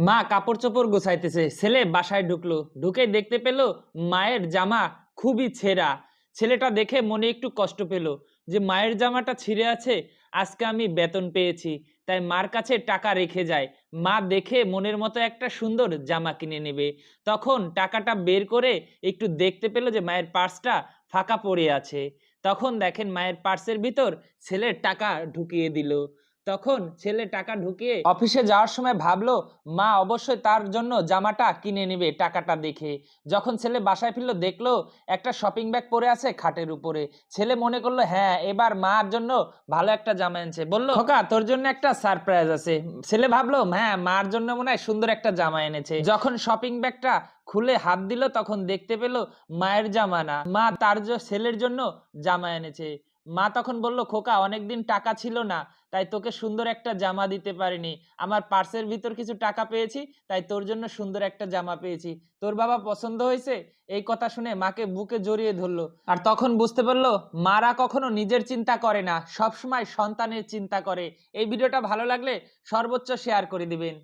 মা কাপড় চোপড় গোছাইতেছে, ছেলে বাসায় ঢুকলো, ঢুকে দেখতে পেল মায়ের জামা খুবই ছেঁড়া। ছেলেটা দেখে মনে একটু কষ্ট পেল যে মায়ের জামাটা ছিঁড়ে আছে, আজকে আমি বেতন পেয়েছি, তাই মার কাছে টাকা রেখে যায়। মা দেখে মনের মতো একটা সুন্দর জামা কিনে নেবে। তখন টাকাটা বের করে একটু দেখতে পেল যে মায়ের পার্সটা ফাঁকা পড়ে আছে। তখন দেখেন মায়ের পার্সের ভিতর ছেলের টাকা ঢুকিয়ে দিল। তখন ছেলে টাকা ঢুকিয়ে অফিসে যাওয়ার সময় ভাবলো মা অবশ্যই তার জন্য জামাটা কিনে নেবে টাকাটা দেখে। যখন ছেলে বাসায় ফিরলো দেখল একটা শপিং ব্যাগ পরে আছে খাটের উপরে। ছেলে মনে করল হ্যাঁ এবার মার জন্য ভালো একটা জামা এনেছে। বলল খোকা তোর জন্য একটা সারপ্রাইজ আছে। ছেলে ভাবলো হ্যাঁ মার জন্য মনে হয় সুন্দর একটা জামা এনেছে। যখন শপিং ব্যাগটা খুলে হাত দিল তখন দেখতে পেল মায়ের জামা না মা তার ছেলের জন্য জামা এনেছে। মা তখন বলল, খোকা, অনেকদিন টাকা ছিল না, তাই তোকে সুন্দর একটা জামা দিতে পারিনি। আমার পার্সের ভিতর কিছু টাকা পেয়েছি, তাই তোর জন্য সুন্দর একটা জামা পেয়েছি। তোর বাবা পছন্দ হয়েছে? এই কথা শুনে মাকে বুকে জড়িয়ে ধরলো। আর তখন বুঝতে পারল, মারা কখনো নিজের চিন্তা করে না, সবসময় সন্তানের চিন্তা করে। এই ভিডিওটা ভালো লাগলে সর্বোচ্চ শেয়ার করে দিবেন।